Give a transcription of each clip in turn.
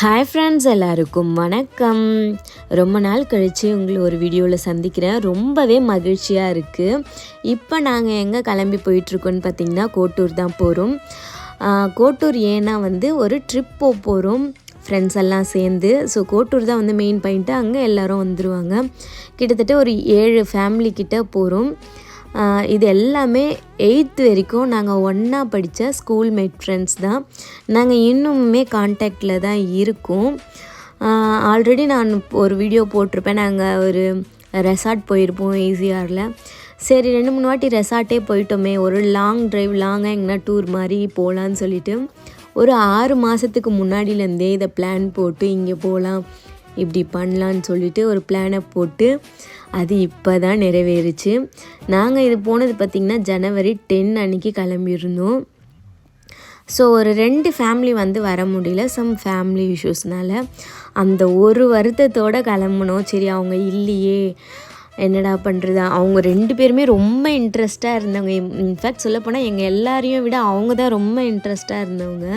Hi friends எல்லாருக்கும் வணக்கம். ரொம்ப நாள் கழித்து உங்களை ஒரு வீடியோவில் சந்திக்கிறேன். ரொம்பவே மகிழ்ச்சியாக இருக்குது இப்போ நாங்கள் எங்கே கிளம்பி போயிட்டுருக்கோன்னு பார்த்திங்கன்னா கோட்டூர் தான் போகிறோம் கோட்டூர் ஏன்னா வந்து ஒரு ட்ரிப் போக போகிறோம் ஃப்ரெண்ட்ஸ் எல்லாம் சேர்ந்து. ஸோ கோட்டூர் தான் வந்து மெயின் பாயிண்ட்டு அங்கே எல்லோரும் வந்துடுவாங்க கிட்டத்தட்ட ஒரு ஏழு ஃபேமிலி கிட்டே போகிறோம் இது எல்லாமே எயித்து வரைக்கும் நாங்கள் ஒன்றா படித்த ஸ்கூல் மேட் ஃப்ரெண்ட்ஸ் தான். நாங்கள் இன்னுமே காண்டாக்டில் தான் இருக்கோம். ஆல்ரெடி நான் ஒரு வீடியோ போட்டிருப்பேன். நாங்கள் ஒரு ரெசார்ட் போயிருப்போம் ஈஸியாரில் சரி ரெண்டு மூணு வாட்டி ரெசார்ட்டே போயிட்டோமே. ஒரு லாங் டிரைவ் லாங்காக எங்கன்னா டூர் மாதிரி போகலான்னு சொல்லிட்டு ஒரு ஆறு மாதத்துக்கு முன்னாடியிலேருந்தே இதை பிளான் போட்டு இங்கே போகலாம் இப்படி பண்ணலான்னு சொல்லிட்டு ஒரு பிளானை போட்டு அது இப்போ தான் நிறைவேறுச்சு. நாங்கள் இது போனது பார்த்திங்கன்னா ஜனவரி டென் அன்னைக்கு கிளம்பியிருந்தோம். ஸோ ஒரு ரெண்டு ஃபேமிலி வந்து வர முடியல. சம் ஃபேமிலி இஷ்யூஸ்னால அந்த ஒரு வருத்தத்தோடு கிளம்புனோம். சரி அவங்க இல்லையே. என்னடா பண்ணுறது அவங்க ரெண்டு பேருமே ரொம்ப இன்ட்ரெஸ்ட்டாக இருந்தவங்க. இன்ஃபேக்ட் சொல்லப்போனால் எங்கள் எல்லாரையும் விட அவங்க தான் ரொம்ப இன்ட்ரெஸ்ட்டாக இருந்தவங்க.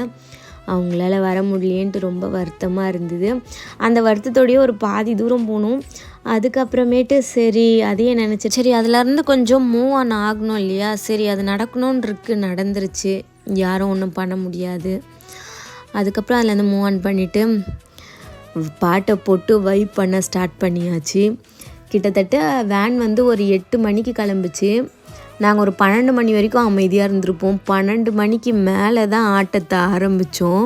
அவங்களால வர முடியலேன்ட்டு ரொம்ப வருத்தமாக இருந்தது. அந்த வருத்தத்தோடயே ஒரு பாதி தூரம் போனோம். அதுக்கப்புறமேட்டு சரி அதையே நினச்சேன் சரி அதுலேருந்து கொஞ்சம் மூவ் ஆன் ஆகணும் இல்லையா? சரி அது நடக்கணும்னு இருக்கு நடந்துருச்சு. யாரும் ஒன்றும் பண்ண முடியாது. அதுக்கப்புறம் அதுலேருந்து மூவ் ஆன் பண்ணிவிட்டு பாட்டை போட்டு வைப் பண்ண ஸ்டார்ட் பண்ணியாச்சு. கிட்டத்தட்ட வேன் வந்து ஒரு எட்டு மணிக்கு கிளம்புச்சு. நாங்கள் ஒரு பன்னெண்டு மணி வரைக்கும் அமைதியாக இருந்திருப்போம். பன்னெண்டு மணிக்கு மேலே தான் ஆட்டத்தை ஆரம்பித்தோம்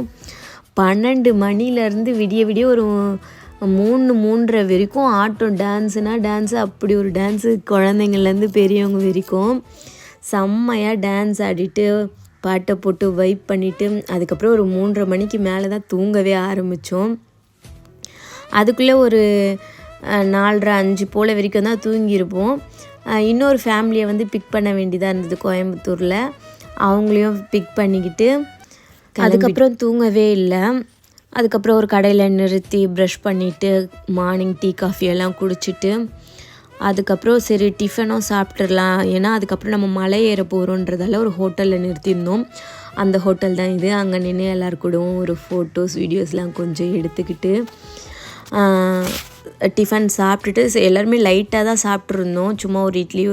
பன்னெண்டு மணிலேருந்து விடிய விடிய ஒரு மூணு மூன்றரை வரைக்கும் ஆட்டம் டான்ஸுனால் டான்ஸு அப்படி ஒரு டான்ஸு குழந்தைங்கள்லேருந்து பெரியவங்க வரைக்கும் செம்மையாக டான்ஸ் ஆடிட்டு பாட்டை போட்டு வைப் பண்ணிவிட்டு அதுக்கப்புறம் ஒரு மூன்றரை மணிக்கு மேலே தான் தூங்கவே ஆரம்பித்தோம். அதுக்குள்ளே ஒரு நாலரை அஞ்சு போல் வரைக்கும் தான் தூங்கியிருப்போம். இன்னொரு ஃபேமிலியை வந்து பிக் பண்ண வேண்டியதாக இருந்தது கோயம்புத்தூரில். அவங்களையும் பிக் பண்ணிக்கிட்டு அதுக்கப்புறம் தூங்கவே இல்லை. அதுக்கப்புறம் ஒரு கடையில் நிறுத்தி ப்ரஷ் பண்ணிவிட்டு மார்னிங் டீ காஃபி எல்லாம் குடிச்சிட்டு அதுக்கப்புறம் சரி டிஃபனும் சாப்பிட்றலாம் ஏன்னா அதுக்கப்புறம் நம்ம மலை ஏற போகிறோன்றதால ஒரு ஹோட்டலில் நிறுத்தியிருந்தோம். அந்த ஹோட்டல் தான் இது. அங்கே நின்று எல்லார் கூடவும் ஒரு ஃபோட்டோஸ் வீடியோஸ்லாம் கொஞ்சம் எடுத்துக்கிட்டு டிஃபன் சாப்பிட்டுட்டு எல்லாருமே லைட்டாக தான் சாப்பிட்ருந்தோம் சும்மா ஒரு இட்லி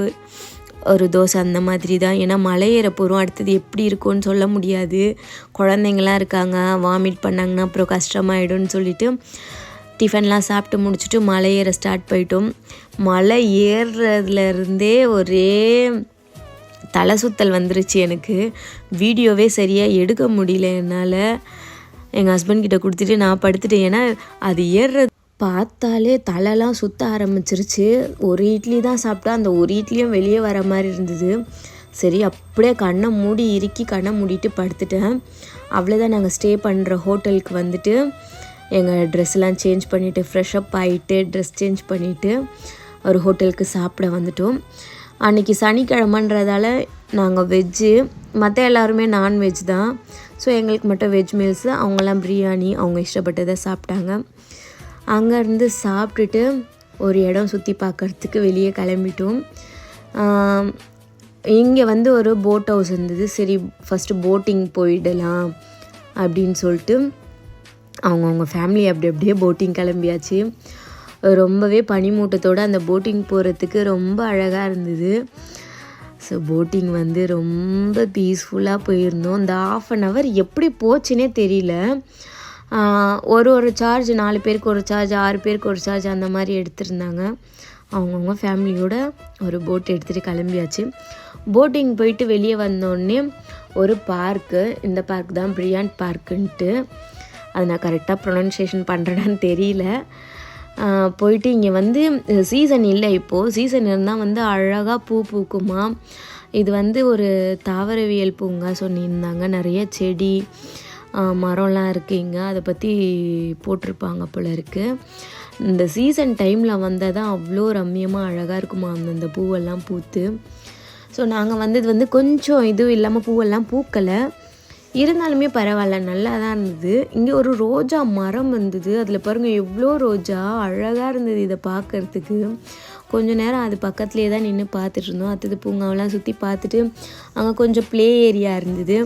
ஒரு தோசை அந்த மாதிரி தான் ஏன்னா மலை ஏற போகிறோம் அடுத்தது எப்படி இருக்கும்னு சொல்ல முடியாது. குழந்தைங்களாம் இருக்காங்க. வாமிட் பண்ணாங்கன்னா அப்புறம் கஷ்டமாயிடும்னு சொல்லிட்டு டிஃபன்லாம் சாப்பிட்டு முடிச்சுட்டு மலை ஏற ஸ்டார்ட் போயிட்டோம். மலை ஏறுறதுலேருந்தே ஒரே தலை சுத்தல் வந்துருச்சு எனக்கு. வீடியோவே சரியாக எடுக்க முடியல என்னால். எங்கள் ஹஸ்பண்ட் கிட்ட கொடுத்துட்டு நான் படுத்துட்டேன். ஏன்னா அது ஏறுறது பார்த்தாலே தலைலாம் சுத்த ஆரம்பிச்சிருச்சு. ஒரு இட்லி தான் சாப்பிட்டா அந்த ஒரு இட்லியும் வெளியே வர மாதிரி இருந்தது. சரி அப்படியே கண்ணை மூடி இறுக்கி கண்ணை மூடிட்டு படுத்துட்டேன். அவ்வளோதான் நாங்கள் ஸ்டே பண்ணுற ஹோட்டலுக்கு வந்துட்டு எங்கள் ட்ரெஸ்லாம் சேஞ்ச் பண்ணிவிட்டு ஃப்ரெஷ்அப் ஆகிட்டு ட்ரெஸ் சேஞ்ச் பண்ணிவிட்டு ஒரு ஹோட்டலுக்கு சாப்பிட வந்துட்டோம். அன்றைக்கி சனிக்கிழமன்றதால நாங்கள் வெஜ்ஜு மற்ற எல்லாருமே நான்வெஜ் தான். ஸோ எங்களுக்கு மட்டும் வெஜ் மீல்ஸு அவங்கெல்லாம் பிரியாணி அவங்க இஷ்டப்பட்டதை சாப்பிட்டாங்க. அங்கேருந்து சாப்பிட்டுட்டு ஒரு இடம் சுற்றி பார்க்குறதுக்கு வெளியே கிளம்பிட்டோம். இங்கே வந்து ஒரு போட் ஹவுஸ் இருந்தது. சரி ஃபஸ்ட்டு போட்டிங் போயிடலாம் அப்படின்னு சொல்லிட்டு அவங்கவுங்க ஃபேமிலி அப்படி அப்படியே போட்டிங் கிளம்பியாச்சு. ரொம்பவே பனிமூட்டத்தோடு அந்த போட்டிங் போகிறதுக்கு ரொம்ப அழகாக இருந்தது. ஸோ போட்டிங் வந்து ரொம்ப பீஸ்ஃபுல்லாக போயிருந்தோம். இந்த ஆஃப் அன் ஹவர் எப்படி போச்சுன்னே தெரியல. ஒரு ஒரு சார்ஜ் நாலு பேருக்கு ஒரு சார்ஜ் ஆறு பேருக்கு ஒரு சார்ஜ் அந்த மாதிரி எடுத்திருந்தாங்க. அவங்கவுங்க ஃபேமிலியோட ஒரு போட் எடுத்துகிட்டு கிளம்பியாச்சு. போட்டிங் போயிட்டு வெளியே வந்தோடனே ஒரு பார்க்கு இந்த பார்க் தான் பிரியாண்ட் பார்க்குன்ட்டு அது நான் கரெக்டாக ப்ரொனன்சியேஷன் பண்ணுறேன்னு தெரியல. போயிட்டு இங்கே வந்து சீசன் இல்லை இப்போது சீசன் இருந்தால் வந்து அழகாக பூ பூக்குமா. இது வந்து ஒரு தாவரவியல் பூங்கா சொல்லியிருந்தாங்க நிறைய செடி மரம்லாம் இருக்குது இங்கே அதை பற்றி போட்டிருப்பாங்க போல இருக்குது இந்த சீசன் டைமில் வந்தால் தான் அவ்வளோ ரம்மியமாக அழகாக இருக்குமா அந்தந்த பூவெல்லாம் பூத்து. ஸோ நாங்கள் வந்தது வந்து கொஞ்சம் இதுவும் இல்லாமல் பூவெல்லாம் பூக்கலை. இருந்தாலுமே பரவாயில்ல நல்லா தான் இருந்தது. இங்கே ஒரு ரோஜா மரம் இருந்தது அதில் பாருங்கள் எவ்வளோ ரோஜா அழகாக இருந்தது இதை பார்க்கறதுக்கு கொஞ்ச நேரம் அது பக்கத்துலேயே தான் நின்று பார்த்துட்டு இருந்தோம். அடுத்தது பூங்காவெல்லாம் சுற்றி பார்த்துட்டு அங்கே கொஞ்சம் ப்ளே ஏரியா இருந்தது.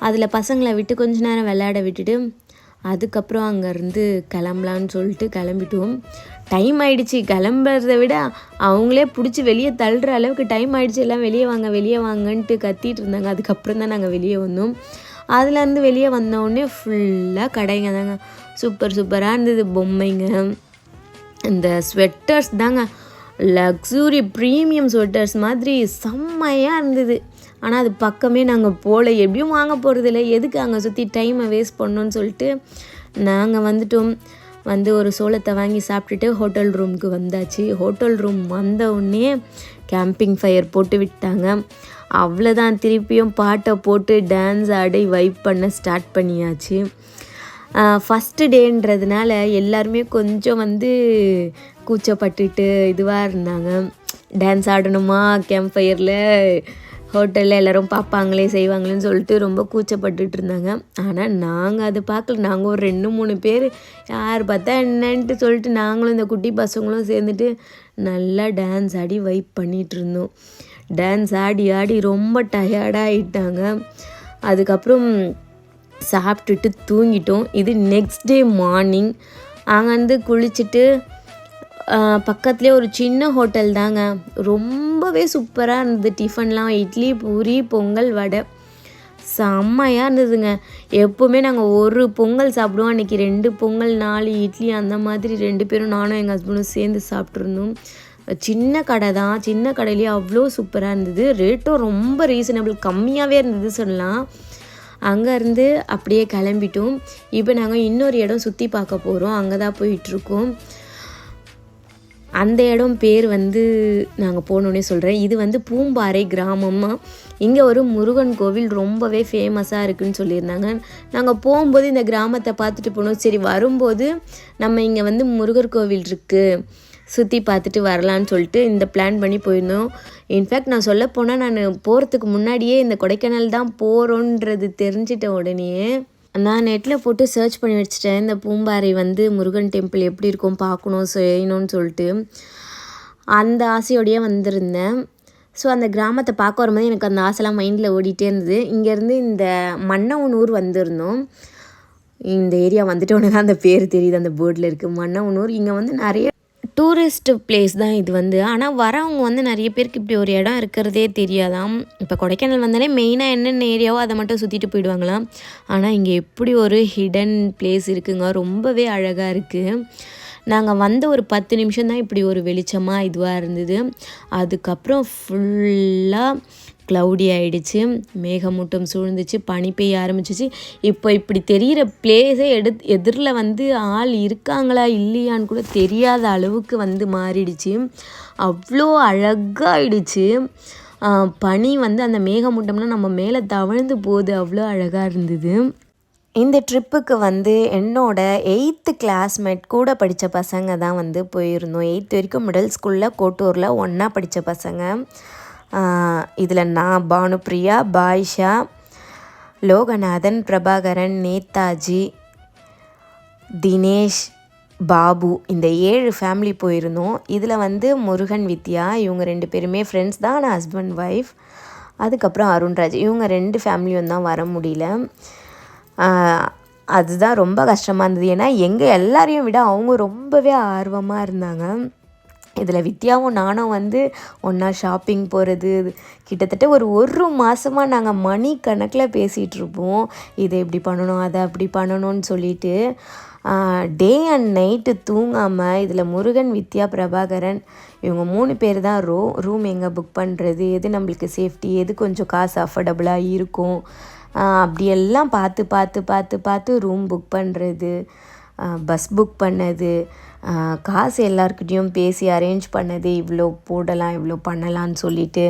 அதில் பசங்களை விட்டு கொஞ்ச நேரம் விளையாட விட்டுட்டு அதுக்கப்புறம் அங்கேருந்து கிளம்பலான்னு சொல்லிட்டு கிளம்பிட்டோம். டைம் ஆயிடுச்சு. கிளம்புறத விட அவங்களே பிடிச்சி வெளியே தள்ளுற அளவுக்கு டைம் ஆயிடுச்சு. எல்லாம் வெளியே வாங்க வெளியே வாங்கன்ட்டு கத்திட்டு இருந்தாங்க. அதுக்கப்புறம் தான் நாங்கள் வெளியே வந்தோம். அதுலேருந்து வெளியே வந்தோடனே ஃபுல்லாக கடைங்க தாங்க. சூப்பர் சூப்பராக இருந்தது. பொம்மைங்க இந்த ஸ்வெட்டர்ஸ் தாங்க. லக்ஸுரி ப்ரீமியம் ஸ்வெட்டர்ஸ் மாதிரி செம்மையாக இருந்தது. ஆனால் அது பக்கமே நாங்கள் போகல எப்படியும் வாங்க போகிறதில்ல எதுக்கு அங்கே சுற்றி டைமை வேஸ்ட் பண்ணோன்னு சொல்லிட்டு நாங்கள் வந்துட்டோம். வந்து ஒரு சோளத்தை வாங்கி சாப்பிட்டுட்டு ஹோட்டல் ரூமுக்கு வந்தாச்சு. ஹோட்டல் ரூம் வந்த உடனே கேம்பிங் ஃபயர் போட்டு விட்டாங்க. அவ்வளோதான் திருப்பியும் பாட்டை போட்டு டான்ஸ் ஆடி வைப் பண்ண ஸ்டார்ட் பண்ணியாச்சு. ஃபஸ்ட்டு டேன்றதுனால எல்லாருமே கொஞ்சம் வந்து கூச்சப்பட்டுட்டு இதுவாக இருந்தாங்க. டான்ஸ் ஆடணுமா? கேம்ப் ஃபயரில் ஹோட்டலில் எல்லோரும் பார்ப்பாங்களே செய்வாங்களேன்னு சொல்லிட்டு ரொம்ப கூச்சப்பட்டுட்டு இருந்தாங்க. ஆனால் நாங்கள் அதை பார்க்கல நாங்கள் ஒரு ரெண்டு மூணு பேர் யார் பார்த்தா என்னன்ட்டு சொல்லிட்டு நாங்களும் இந்த குட்டி பசங்களும் சேர்ந்துட்டு நல்லா டான்ஸ் ஆடி வைப் பண்ணிகிட்டு இருந்தோம். டான்ஸ் ஆடி ஆடி ரொம்ப டயர்டாகிட்டாங்க அதுக்கப்புறம் சாப்பிட்டுட்டு தூங்கிட்டோம். இது நெக்ஸ்ட் டே மார்னிங் அங்கேருந்து குளிச்சுட்டு பக்கத்துலேயே ஒரு சின்ன ஹோட்டல் தாங்க. ரொம்ப ரொம்பவே சூப்பராக இருந்தது. டிஃபன்லாம் இட்லி பூரி பொங்கல் வடை. செம்மையாக இருந்ததுங்க. எப்போவுமே நாங்கள் ஒரு பொங்கல் சாப்பிடுவோம். அன்றைக்கி ரெண்டு பொங்கல் நாலு இட்லி அந்த மாதிரி ரெண்டு பேரும் நானும் எங்கள் ஹஸ்பண்டும் சேர்ந்து சாப்பிட்ருந்தோம் சின்ன கடை தான். சின்ன கடையிலேயே அவ்வளோ சூப்பராக இருந்தது. ரேட்டும் ரொம்ப ரீசனபிள் கம்மியாகவே இருந்தது சொல்லலாம். அங்கேருந்து அப்படியே கிளம்பிட்டோம். இப்போ நாங்கள் இன்னொரு இடம் சுற்றி பார்க்க போகிறோம் அங்கே தான் போயிட்டுருக்கோம் அந்த இடம் பேர் வந்து நாங்கள் போனோன்னே சொல்கிறேன் இது வந்து பூம்பாறை கிராமமாக இங்கே ஒரு முருகன் கோவில் ரொம்பவே ஃபேமஸாக இருக்குதுன்னு சொல்லியிருந்தாங்க. நாங்கள் போகும்போது இந்த கிராமத்தை பார்த்துட்டு போனோம். சரி வரும்போது நம்ம இங்கே வந்து முருகர் கோவில் இருக்குது சுற்றி பார்த்துட்டு வரலான்னு சொல்லிட்டு இந்த பிளான் பண்ணி போயிருந்தோம். இன்ஃபேக்ட் நான் சொல்ல போனால் நான் போகிறதுக்கு முன்னாடியே இந்த கொடைக்கானல் தான் போகிறோன்றது தெரிஞ்சிட்ட உடனே நான் நெட்டில் போட்டு சர்ச் பண்ணி வச்சுட்டேன். இந்த பூம்பாறை வந்து முருகன் டெம்பிள் எப்படி இருக்கும் பார்க்கணும் செய்யணும்னு சொல்லிட்டு. அந்த ஆசையோடையே வந்திருந்தேன். ஸோ அந்த கிராமத்தை பார்க்க வரும்போது எனக்கு அந்த ஆசைலாம் மைண்டில் ஓடிட்டே இருந்தது. இங்கேருந்து இந்த மன்னவனூர் வந்திருந்தோம். இந்த ஏரியா வந்துட்டு உடனே தான் அந்த பேர் தெரியுது அந்த போர்டில் இருக்குது மன்னவனூர் இங்கே வந்து நிறைய டூரிஸ்ட்டு பிளேஸ் தான் இது வந்து. ஆனால் வரவங்க வந்து நிறைய பேருக்கு இப்படி ஒரு இடம் இருக்கிறதே தெரியாதாம். இப்போ கொடைக்கானல் வந்தாலே மெயினாக என்னென்ன ஏரியாவோ அதை மட்டும் சுற்றிட்டு போயிடுவாங்களாம். ஆனால் இங்கே எப்படி ஒரு ஹிடன் பிளேஸ் இருக்குங்க? ரொம்பவே அழகாக இருக்குது நாங்கள் வந்த ஒரு பத்து நிமிஷம் தான் இப்படி ஒரு வெளிச்சமாக இதுவாக இருந்தது. அதுக்கப்புறம் ஃபுல்லாக க்ளவுடி ஆகிடுச்சு மேகமூட்டம் சூழ்ந்துச்சு பனி பெய்ய ஆரம்பிச்சிச்சு. இப்போ இப்படி தெரிகிற பிளேஸே எடு எதிரில் வந்து ஆள் இருக்காங்களா இல்லையான்னு கூட தெரியாத அளவுக்கு வந்து மாறிடுச்சு. அவ்வளோ அழகாகிடுச்சு பனி வந்து அந்த மேகமூட்டம்னா நம்ம மேலே தவழ்ந்து போகுது அவ்வளோ அழகாக இருந்தது. இந்த ட்ரிப்புக்கு வந்து என்னோட எயித்து கிளாஸ்மேட் கூட படித்த பசங்க தான் வந்து போயிருந்தோம். எயித்து வரைக்கும் மிடில் ஸ்கூலில் கோட்டூரில் ஒன்றா படித்த பசங்க. இதில் நான் பானுப்ரியா பாய்ஷா லோகநாதன் பிரபாகரன் நேதாஜி தினேஷ் பாபு இந்த ஏழு ஃபேமிலி போயிருந்தோம். இதில் வந்து முருகன் வித்யா இவங்க ரெண்டு பேருமே ஃப்ரெண்ட்ஸ் தான். ஆனால் ஹஸ்பண்ட் ஒய்ஃப் அதுக்கப்புறம் அருண்ராஜ் இவங்க ரெண்டு ஃபேமிலியும் தான் வர முடியல. அதுதான் ரொம்ப கஷ்டமாக இருந்தது. ஏன்னா எங்கள் எல்லாரையும் விட அவங்க ரொம்பவே ஆர்வமாக இருந்தாங்க. இதில் வித்யாவும் நானும் வந்து ஒன்றா ஷாப்பிங் போகிறது கிட்டத்தட்ட ஒரு ஒரு மாதமாக நாங்கள் மணி கணக்கில் பேசிகிட்ருப்போம் இதை இப்படி பண்ணணும் அதை அப்படி பண்ணணும்னு சொல்லிட்டு டே அண்ட் நைட்டு தூங்காமல் இதில் முருகன் வித்யா பிரபாகரன் இவங்க மூணு பேர் தான் ரூ ரூம் எங்கே புக் பண்ணுறது எது நம்மளுக்கு சேஃப்டி எது கொஞ்சம் காசு அஃபோர்டபுளாக இருக்கும். அப்படியெல்லாம் பார்த்து பார்த்து பார்த்து பார்த்து ரூம் புக் பண்ணுறது பஸ் புக் பண்ணது காசு எல்லாருக்கிட்டேயும் பேசி அரேஞ்ச் பண்ணது இவ்வளோ போடலாம் இவ்வளோ பண்ணலான்னு சொல்லிட்டு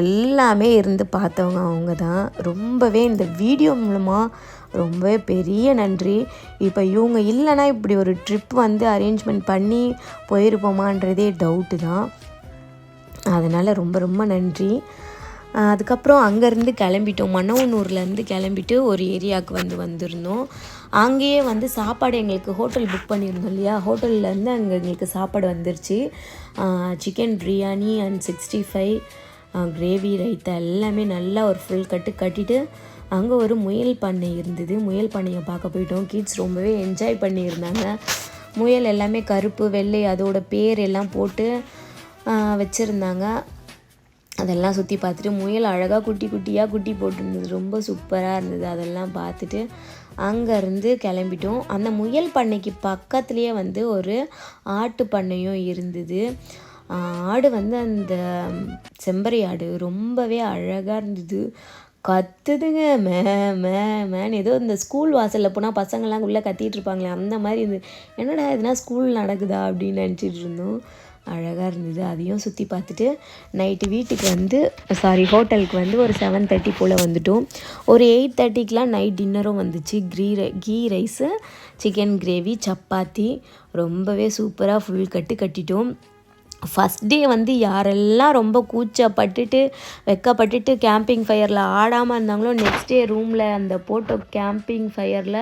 எல்லாமே இருந்து பார்த்தவங்க அவங்க தான். ரொம்பவே இந்த வீடியோ மூலமாக ரொம்பவே பெரிய நன்றி. இப்போ இவங்க இல்லைன்னா இப்படி ஒரு ட்ரிப் வந்து அரேஞ்ச்மெண்ட் பண்ணி போயிருப்போமான்றதே டவுட்டு தான். அதனால் ரொம்ப ரொம்ப நன்றி. அதுக்கப்புறம் அங்கேருந்து கிளம்பிட்டோம். மன்னவனூர்லேருந்து கிளம்பிட்டு ஒரு ஏரியாவுக்கு வந்து வந்திருந்தோம். அங்கேயே வந்து சாப்பாடு எங்களுக்கு ஹோட்டல் புக் பண்ணியிருந்தோம் இல்லையா? ஹோட்டல்லேருந்து அங்கே எங்களுக்கு சாப்பாடு வந்துருச்சு. Chicken biryani and sixty five gravy raita எல்லாமே நல்லா ஒரு ஃபுல் கட்டு கட்டிட்டு அங்கே ஒரு முயல் பண்ணை இருந்தது. முயல் பண்ணையை பார்க்க போயிட்டோம். கிட்ஸ் ரொம்பவே என்ஜாய் பண்ணியிருந்தாங்க. முயல் எல்லாமே கருப்பு வெள்ளை அதோட பேர் எல்லாம் போட்டு வச்சுருந்தாங்க. அதெல்லாம் சுற்றி பார்த்துட்டு முயல் அழகாக குட்டி குட்டியாக குட்டி போட்டிருந்தது. ரொம்ப சூப்பராக இருந்தது. அதெல்லாம் பார்த்துட்டு அங்கேருந்து கிளம்பிட்டோம். அந்த முயல் பண்ணைக்கு பக்கத்துலேயே வந்து ஒரு ஆட்டு பண்ணையும் இருந்தது. ஆடு வந்து அந்த செம்பரி ஆடு. ரொம்பவே அழகாக இருந்தது. கத்துதுங்க. மே மே மேன் ஏதோ இந்த ஸ்கூல் வாசலில் போனால் பசங்கள்லாம் உள்ளே கத்திட்டு இருப்பாங்களே அந்த மாதிரி இருந்தது என்னடா எதுனா ஸ்கூல் நடக்குதா? அப்படின்னு நினச்சிட்டு இருந்தோம். அழகாக இருந்தது. அதையும் சுற்றி பார்த்துட்டு நைட்டு வீட்டுக்கு வந்து சாரி ஹோட்டலுக்கு வந்து ஒரு செவன் தேர்ட்டி போல் வந்துட்டோம். ஒரு எயிட் தேர்ட்டிக்கெலாம் நைட் டின்னரும் வந்துச்சு. க்ரீ ரை ghee rice chicken gravy chapati. ரொம்பவே சூப்பராக ஃபுல் கட்டு கட்டிட்டோம். ஃபஸ்ட் டே வந்து யாரெல்லாம் ரொம்ப கூச்சப்பட்டுட்டு வெக்கப்பட்டுட்டு கேம்பிங் ஃபயரில் ஆடாமல் இருந்தாங்களோ நெக்ஸ்ட் டே ரூமில் அந்த போட்டோ கேம்பிங் ஃபயரில்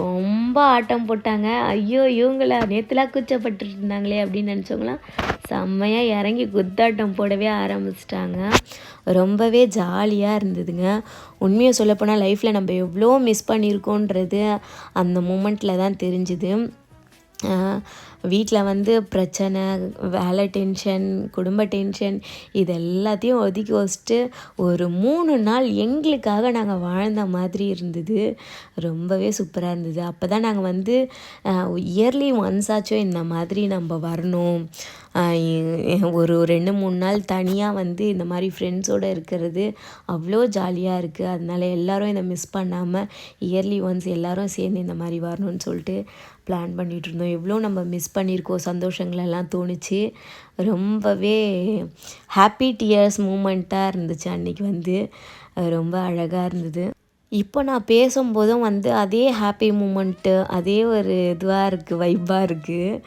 ரொம்ப ஆட்டம் போட்டாங்க. ஐயோ இவங்கள நேற்றுலாம் குச்சப்பட்டு இருந்தாங்களே அப்படின்னு நினச்சவங்களாம் செம்மையாக இறங்கி குத்தாட்டம் போடவே ஆரம்பிச்சிட்டாங்க. ரொம்பவே ஜாலியாக இருந்ததுங்க. உண்மையை சொல்லப்போனால் லைஃப்பில் நம்ம எவ்வளோ மிஸ் பண்ணியிருக்கோன்றது அந்த மூமெண்ட்டில் தான் தெரிஞ்சுது. வீட்டில் வந்து பிரச்சனை வேலை டென்ஷன் குடும்ப டென்ஷன் இது எல்லாத்தையும் ஒதுக்கி வச்சுட்டு ஒரு மூணு நாள் எங்களுக்காக நாங்கள் வாழ்ந்த மாதிரி இருந்தது. ரொம்பவே சூப்பராக இருந்தது. அப்போ தான் நாங்கள் வந்து இயர்லி ஒன்ஸாச்சும் இந்த மாதிரி நம்ம வரணும். ஒரு ரெண்டு மூணு நாள் தனியாக வந்து இந்த மாதிரி ஃப்ரெண்ட்ஸோடு இருக்கிறது அவ்வளோ ஜாலியாக இருக்குது அதனால எல்லோரும் இதை மிஸ் பண்ணாமல் இயர்லி ஒன்ஸ் எல்லோரும் சேர்ந்து இந்த மாதிரி வரணும்னு சொல்லிட்டு பிளான் பண்ணிகிட்ருந்தோம் எவ்வளோ நம்ம மிஸ் பண்ணியிருக்கோம். சந்தோஷங்களெல்லாம் தோணுச்சு. ரொம்பவே ஹாப்பி டியர்ஸ் மூமெண்ட்டாக இருந்துச்சு அன்றைக்கி வந்து. ரொம்ப அழகாக இருந்தது. இப்போ நான் பேசும்போதும் வந்து அதே ஹாப்பி மூமெண்ட்டு அதே ஒரு இதுவாக இருக்குது வைப்பாக இருக்குது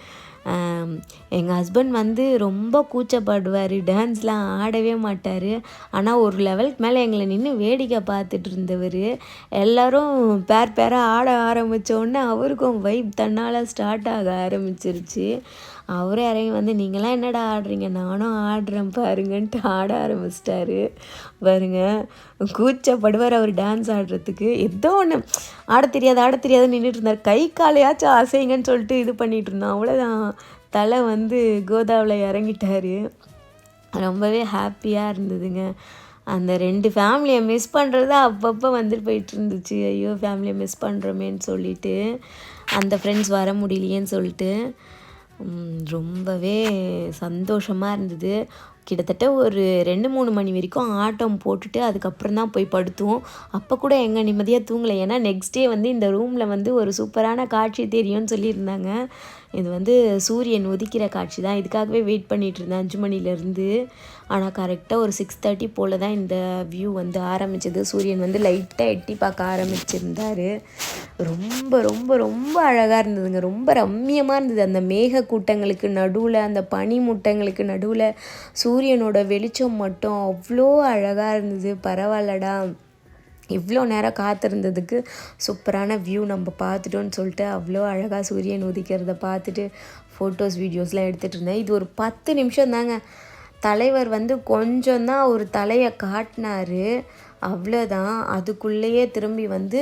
எங்கள் ஹஸ்பண்ட் வந்து ரொம்ப கூச்சப்படுவார். டான்ஸ்லாம் ஆடவே மாட்டார். ஆனால் ஒரு லெவலுக்கு மேலே எங்களை நின்று வேடிக்கை பார்த்துட்டு இருந்தவர். எல்லோரும் பேர் பேராக ஆட ஆரம்பித்தோடனே அவருக்கும் வைப் தன்னால் ஸ்டார்ட் ஆக ஆரம்பிச்சிருச்சு. அவரே இறங்கி வந்து நீங்களாம் என்னடா ஆடுறீங்க? நானும் ஆடுறேன் பாருங்கன்ட்டு ஆட ஆரம்பிச்சிட்டாரு. பாருங்க கூச்சப்படுவார் அவர் டான்ஸ் ஆடுறதுக்கு. ஏதோ ஒன்று ஆட தெரியாது ஆட தெரியாது நின்றுட்டு இருந்தார். கை காலையாச்சும் அசைங்கன்னு சொல்லிட்டு இது பண்ணிகிட்டு இருந்தோம் அவ்வளோதான் தலை வந்து கோதாவில் இறங்கிட்டார். ரொம்பவே ஹாப்பியாக இருந்ததுங்க. அந்த ரெண்டு ஃபேமிலியை மிஸ் பண்ணுறது அப்பப்போ வந்துட்டு போயிட்டு இருந்துச்சு. ஐயோ ஃபேமிலியை மிஸ் பண்ணுறோமேன்னு சொல்லிட்டு அந்த ஃப்ரெண்ட்ஸ் வர முடியலையேன்னு சொல்லிட்டு ரொம்பவே சந்தோஷமாக இருந்தது. கிட்டத்தட்ட ஒரு ரெண்டு மூணு மணி வரைக்கும் ஆட்டம் போட்டுட்டு அதுக்கப்புறம் தான் போய் படுத்துவோம் அப்போ கூட எங்கே நிம்மதியாக தூங்கலை. ஏன்னா நெக்ஸ்ட் டே வந்து இந்த ரூமில் வந்து ஒரு சூப்பரான காட்சி தெரியும்னு சொல்லியிருந்தாங்க. இது வந்து சூரியன் உதிக்கிற காட்சி தான். இதுக்காகவே வெயிட் பண்ணிகிட்டு இருந்தேன். அஞ்சு மணிலேருந்து ஆனால் கரெக்டாக ஒரு சிக்ஸ் தேர்ட்டி போல் தான் இந்த வியூ வந்து ஆரம்பிச்சது. சூரியன் வந்து லைட்டாக எட்டி பார்க்க ஆரம்பிச்சிருந்தார். ரொம்ப ரொம்ப ரொம்ப அழகாக இருந்ததுங்க. ரொம்ப ரம்மியமாக இருந்தது. அந்த மேக கூட்டங்களுக்கு நடுவில் அந்த பனி மூட்டங்களுக்கு நடுவில் சூரியனோட வெளிச்சம் மட்டும் அவ்வளோ அழகாக இருந்தது. பரவாயில்லடா. இவ்வளோ நேரம் காத்திருந்ததுக்கு சூப்பரான வியூ நம்ம பார்த்துட்டோன்னு சொல்லிட்டு அவ்வளோ அழகாக சூரியன் உதிக்கிறத பார்த்துட்டு ஃபோட்டோஸ் வீடியோஸ்லாம் எடுத்துகிட்டு இருந்தேன். இது ஒரு பத்து நிமிஷம் தாங்க. தலைவர் வந்து கொஞ்சம் தான் ஒரு தலையை காட்டினார். அவ்வளோதான் அதுக்குள்ளேயே திரும்பி வந்து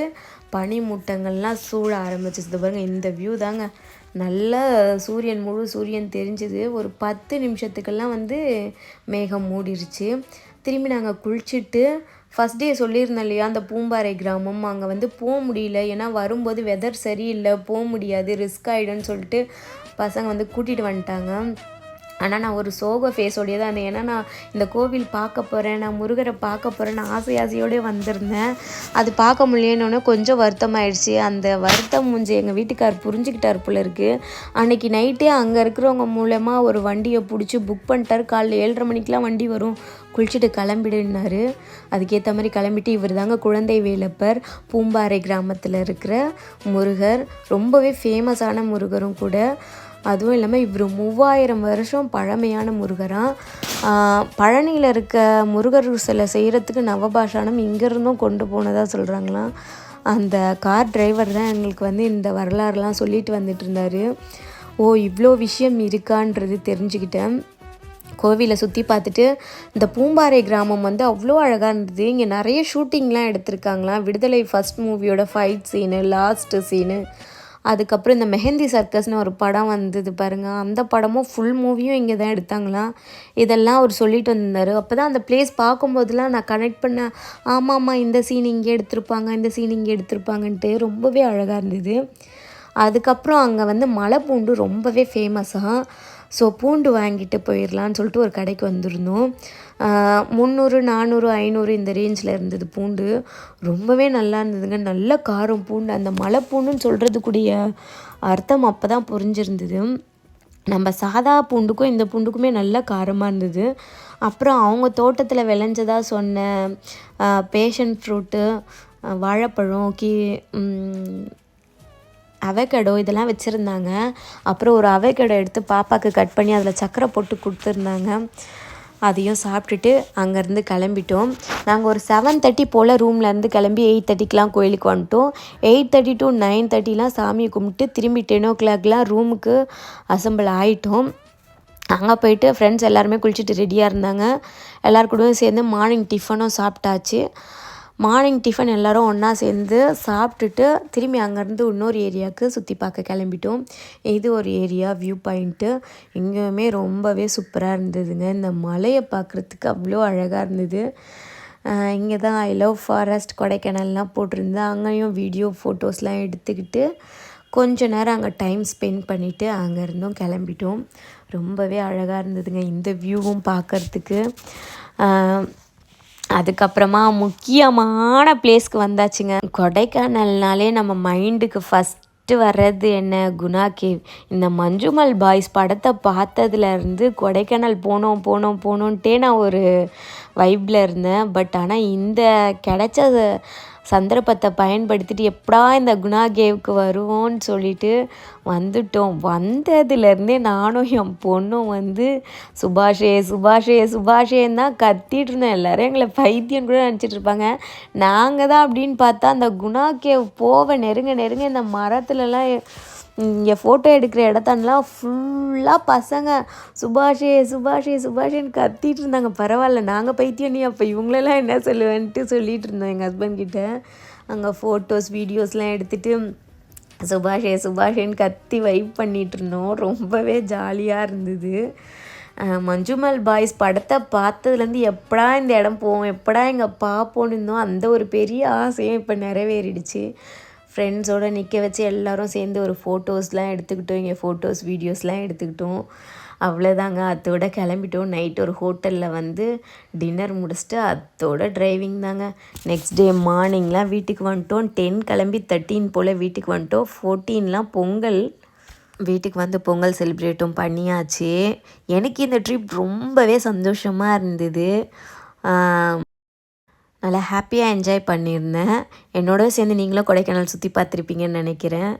பனிமூட்டங்கள்லாம் சூழ ஆரம்பிச்சிது பாருங்கள் இந்த வியூ தாங்க. நல்ல சூரியன் முழு சூரியன் தெரிஞ்சுது. ஒரு பத்து நிமிஷத்துக்கெல்லாம் வந்து மேகம் மூடிருச்சு. திரும்பி நாங்கள் குளிச்சுட்டு ஃபஸ்ட் டே சொல்லியிருந்தேன் இல்லையா அந்த பூம்பாறை கிராமம். அங்கே வந்து போக முடியல. ஏன்னா வரும்போது வெதர் சரியில்லை போக முடியாது ரிஸ்க் ஆகிடும்னு சொல்லிட்டு பசங்க வந்து கூட்டிகிட்டு வந்துட்டாங்க. ஆனால் நான் ஒரு சோக ஃபேஸோடைய தான் இருந்தேன். ஏன்னா நான் இந்த கோவில் பார்க்க போகிறேன் நான் முருகரை பார்க்க போகிறேன் நான் ஆசை ஆசையோடய வந்திருந்தேன். அது பார்க்க முடியணுன்னு கொஞ்சம் வருத்தமாயிடுச்சு. அந்த வருத்தம் மூஞ்சி எங்கள் வீட்டுக்கார் புரிஞ்சுக்கிட்டார் போல இருக்குது அன்றைக்கி நைட்டே அங்கே இருக்கிறவங்க மூலமாக ஒரு வண்டியை பிடிச்சி புக் பண்ணிட்டார். காலையில் ஏழரை மணிக்கெலாம் வண்டி வரும். குளிச்சுட்டு கிளம்பிடுனாரு அதுக்கேற்ற மாதிரி கிளம்பிட்டு இவர் தாங்க குழந்தை வேலப்பர் பூம்பாறை கிராமத்தில் இருக்கிற முருகர். ரொம்பவே ஃபேமஸான முருகரும் கூட. அதுவும் இல்லாமல் இவர் மூவாயிரம் வருஷம் பழமையான முருகராக பழனியில் இருக்க முருகர் சிலை செய்கிறதுக்கு நவபாஷானம் இங்கேருந்தும் கொண்டு போனதாக சொல்கிறாங்களாம் அந்த கார் டிரைவர் தான் எங்களுக்கு வந்து இந்த வரலாறுலாம் சொல்லிட்டு வந்துட்டு இருந்தார். ஓ இவ்வளோ விஷயம் இருக்கான்றது தெரிஞ்சுக்கிட்டேன். கோவிலை சுற்றி பார்த்துட்டு இந்த பூம்பாறை கிராமம் வந்து அவ்வளோ அழகாக இருந்தது. இங்கே நிறைய ஷூட்டிங்லாம் எடுத்திருக்காங்களாம். விடுதலை ஃபஸ்ட் மூவியோட ஃபைட் சீனு லாஸ்ட்டு சீனு அதுக்கப்புறம் இந்த மெஹந்தி சர்க்கஸ்னு ஒரு படம் வந்தது பாருங்கள் அந்த படமும் ஃபுல் மூவியும் இங்கே தான் எடுத்தாங்களாம். இதெல்லாம் அவர் சொல்லிட்டு வந்திருந்தார். அப்போ தான் அந்த பிளேஸ் பார்க்கும்போதெல்லாம் நான் கனெக்ட் பண்ணேன் ஆமாம் ஆமாம் இந்த சீன் இங்கே எடுத்திருப்பாங்க இந்த சீன் இங்கே எடுத்திருப்பாங்கன்ட்டு ரொம்பவே அழகாக இருந்தது. அதுக்கப்புறம் அங்கே வந்து மலை பூண்டு ரொம்பவே ஃபேமஸாக ஸோ பூண்டு வாங்கிட்டு போயிடலான்னு சொல்லிட்டு ஒரு கடைக்கு வந்திருந்தோம். முந்நூறு நானூறு ஐநூறு இந்த ரேஞ்சில் இருந்தது பூண்டு. ரொம்பவே நல்லா இருந்ததுங்க. நல்ல காரம் பூண்டு. அந்த மலை பூண்டுன்னு சொல்கிறதுக்குரிய அர்த்தம் அப்போ தான் புரிஞ்சிருந்தது. நம்ம சாதா பூண்டுக்கும் இந்த பூண்டுக்குமே நல்ல காரமாக இருந்தது. அப்புறம் அவங்க தோட்டத்தில் விளைஞ்சதாக சொன்ன பேஷன் ஃப்ரூட்டு வாழைப்பழம் கீ அவகடோ இதெல்லாம் வச்சுருந்தாங்க. அப்புறம் ஒரு அவகடோ எடுத்து பாப்பாவுக்கு கட் பண்ணி அதில் சக்கரை போட்டு கொடுத்துருந்தாங்க. அதையும் சாப்பிட்டுட்டு அங்கேருந்து கிளம்பிட்டோம். நாங்கள் ஒரு செவன் தேர்ட்டி போல் ரூம்லேருந்து கிளம்பி எயிட் தேர்ட்டிக்கெலாம் கோயிலுக்கு வந்துட்டோம். எயிட் தேர்ட்டி டு நைன் தேர்ட்டிலாம் சாமியை கும்பிட்டு திரும்பி டென் ஓ கிளாக்லாம் ரூமுக்கு அசம்பிள் ஆகிட்டோம் அங்கே போயிட்டு ஃப்ரெண்ட்ஸ் எல்லாருமே குளிச்சுட்டு ரெடியாக இருந்தாங்க. எல்லாருக்கூடவும் சேர்ந்து மார்னிங் டிஃபனும் சாப்பிட்டாச்சு. மார்னிங் டிஃபன் எல்லோரும் ஒன்றா சேர்ந்து சாப்பிட்டுட்டு திரும்பி அங்கேருந்து இன்னொரு ஏரியாவுக்கு சுற்றி பார்க்க கிளம்பிட்டோம். இது ஒரு ஏரியா வியூ பாயிண்ட்டு இங்கேயுமே ரொம்பவே சூப்பராக இருந்ததுங்க. இந்த மலையை பார்க்குறதுக்கு அவ்வளோ அழகாக இருந்தது. இங்கே தான் ஐ லவ் ஃபாரஸ்ட் கொடைக்கானல்லாம் போட்டிருந்தேன். அங்கேயும் வீடியோ ஃபோட்டோஸ்லாம் எடுத்துக்கிட்டு கொஞ்ச நேரம் அங்கே டைம் ஸ்பெண்ட் பண்ணிவிட்டு அங்கே இருந்தும் கிளம்பிட்டோம். ரொம்பவே அழகாக இருந்ததுங்க. இந்த வியூவும் பார்க்குறதுக்கு. அதுக்கப்புறமா முக்கியமான பிளேஸ்க்கு வந்தாச்சுங்க. கொடைக்கானல்னாலே நம்ம மைண்டுக்கு ஃபஸ்ட்டு வர்றது என்ன? குணா கேவ் இந்த மஞ்சுமல் பாய்ஸ் படத்தை பார்த்ததுலேருந்து கொடைக்கானல் போனோம் போனோம் போனோன்ட்டே நான் ஒரு வைப்பில் இருந்தேன். பட் ஆனால் இந்த கிடைச்ச சந்தர்ப்பத்தை பயன்படுத்திட்டு எப்படா இந்த குணா கேவுக்கு வருவோன்னு சொல்லிட்டு வந்துட்டோம். வந்ததுலேருந்தே நானும் என் பொண்ணும் வந்து சுபாஷே சுபாஷே சுபாஷேன்னு தான் கத்திட்டு இருந்தோம். எல்லோரும் எங்களை பைத்தியம் கூட நினச்சிட்டு இருப்பாங்க. நாங்கள் தான் அப்படின்னு பார்த்தா அந்த குணா கேவ் போவ நெருங்க நெருங்க இந்த மரத்துலலாம் இங்கே ஃபோட்டோ எடுக்கிற இடத்தெல்லாம் ஃபுல்லாக பசங்க. சுபாஷே சுபாஷே சுபாஷேன்னு கத்திட்டு இருந்தாங்க. பரவாயில்ல நாங்கள் பைத்தியம் அப்போ இவங்களெல்லாம் என்ன சொல்லுவேன்ட்டு சொல்லிகிட்டு இருந்தோம் எங்கள் ஹஸ்பண்ட் கிட்ட. அங்கே ஃபோட்டோஸ் வீடியோஸ்லாம் எடுத்துகிட்டு சுபாஷே சுபாஷேன்னு கத்தி வைப் பண்ணிகிட்டு இருந்தோம். ரொம்பவே ஜாலியாக இருந்தது. மஞ்சுமல் பாய்ஸ் படத்தை பார்த்ததுலேருந்து எப்படா இந்த இடம் போவோம் எப்படா இங்கே பார்ப்போன்னு இருந்தோம். அந்த ஒரு பெரிய ஆசையும் இப்போ நிறைவேறிடுச்சு. ஃப்ரெண்ட்ஸோடு நிற்க வச்சு எல்லோரும் சேர்ந்து ஒரு ஃபோட்டோஸ்லாம் எடுத்துக்கிட்டோம். இங்கே ஃபோட்டோஸ் வீடியோஸ்லாம் எடுத்துக்கிட்டோம். அவ்வளோதாங்க அதோட கிளம்பிட்டோம். நைட் ஒரு ஹோட்டலில் வந்து டின்னர் முடிச்சுட்டு அதோட டிரைவிங் தாங்க. நெக்ஸ்ட் டே மார்னிங்லாம் வீட்டுக்கு வந்துட்டோம். டென் கிளம்பி தேர்ட்டீன் போல் வீட்டுக்கு வந்துட்டோம். ஃபோர்டீன்லாம் பொங்கல். வீட்டுக்கு வந்து பொங்கல் செலிப்ரேட்டும் பண்ணியாச்சு. எனக்கு இந்த ட்ரிப் ரொம்பவே சந்தோஷமாக இருந்தது. நல்லா ஹாப்பியாக என்ஜாய் பண்ணியிருந்தேன். என்னோட சேர்ந்து நீங்களும் கொடைக்கானல் சுற்றி பார்த்துருப்பீங்கன்னு நினைக்கிறேன்.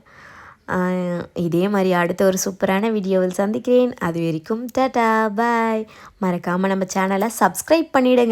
இதே மாதிரி அடுத்த ஒரு சூப்பரான வீடியோவில் சந்திக்கிறேன். அது வரைக்கும் டாடா பாய். மறக்காமல் நம்ம சேனலை சப்ஸ்கிரைப் பண்ணிவிடுங்க